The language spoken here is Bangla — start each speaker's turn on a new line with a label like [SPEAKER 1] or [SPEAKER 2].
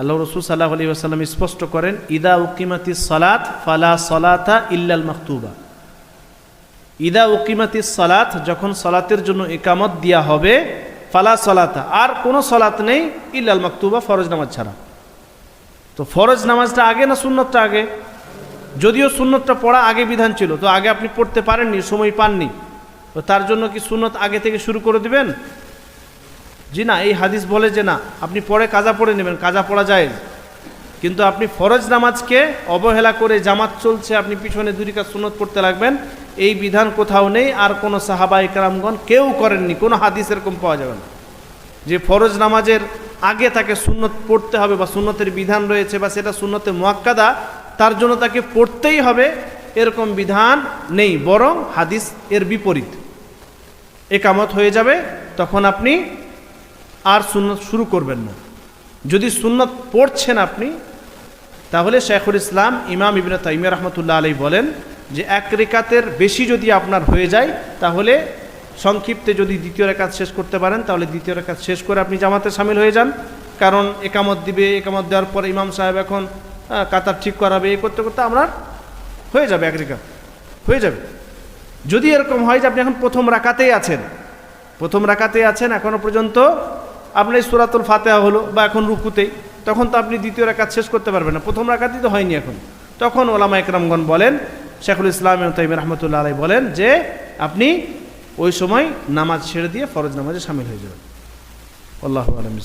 [SPEAKER 1] আল্লাহ রসুল সাল্লাহ আলী আসাল্লাম স্পষ্ট করেন, ইদা উকিমাতি সালাত ফালা সলাতা ইল্লাল মাকতুবা। ইদা উকিমাতি সালাত, যখন সলাতের জন্য একামত দেওয়া হবে, ফালা সলাতা, আর কোনো সলাত নেই ইল্লাল মাকতুবা, ফরজ নামাজ ছাড়া। তো ফরজ নামাজটা আগে না সুন্নতটা আগে? যদিও সুন্নতটা পড়া আগে বিধান ছিল, তো আগে আপনি পড়তে পারেননি, সময় পাননি। তো তার জন্য কি সুন্নত আগে থেকে শুরু করে দিবেন? জি না, এই হাদিস বলে যে না, আপনি পরে কাজা পড়ে নেবেন, কাজা পড়া যায় কিন্তু আপনি ফরজ নামাজকে অবহেলা করে জামাত চলছে, আপনি পিছনে দুই কাজ সুন্নত পড়তে লাগবেন, এই বিধান কোথাও নেই, আর কোনো সাহাবা একরামগণ কেউ করেননি, কোনো হাদিস এরকম পাওয়া যাবে না। যে ফরজ নামাজের আগে তাকে সুন্নত পড়তে হবে বা সুন্নতের বিধান রয়েছে বা সেটা সুন্নতে মোয়াক্কাদা, তার জন্য তাকে পড়তেই হবে, এরকম বিধান নেই, বরং হাদিস এর বিপরীত। একামত হয়ে যাবে, তখন আপনি আর সুন্নত শুরু করবেন না। যদি সুন্নত পড়ছেন আপনি, তাহলে শেখুল ইসলাম ইমাম ইবিন তাইমিয়া রহমতুল্লাহ আলী বলেন যে এক রেকাতের বেশি যদি আপনার হয়ে যায়, তাহলে সংক্ষিপ্তে যদি দ্বিতীয় রেখাত শেষ করতে পারেন, তাহলে দ্বিতীয় রেখাত শেষ করে আপনি জামাতে সামিল হয়ে যান। কারণ একামত দিবে, একামত দেওয়ার পর ইমাম সাহেব এখন কাতার ঠিক করাবে, এ করতে করতে আপনার হয়ে যাবে এক রেখাত, হয়ে যাবে। যদি এরকম হয় যে আপনি এখন প্রথম রাকাতেই আছেন, প্রথম রাকাতে আছেন এখনও পর্যন্ত আপনার সুরাতুল ফাতেহা হলো বা এখন রুকুতেই, তখন তো আপনি দ্বিতীয় রাকাত শেষ করতে পারবেন না। প্রথম রাকাতই তো হয়নি এখন। তখন ওলামা একরামগণ বলেন, শেখুল ইসলাম তাইম রহমতুল্লাহ আলাই বলেন যে, আপনি ওই সময় নামাজ ছেড়ে দিয়ে ফরজ নামাজে সামিল হয়ে যাবেন। আল্লাহ আলম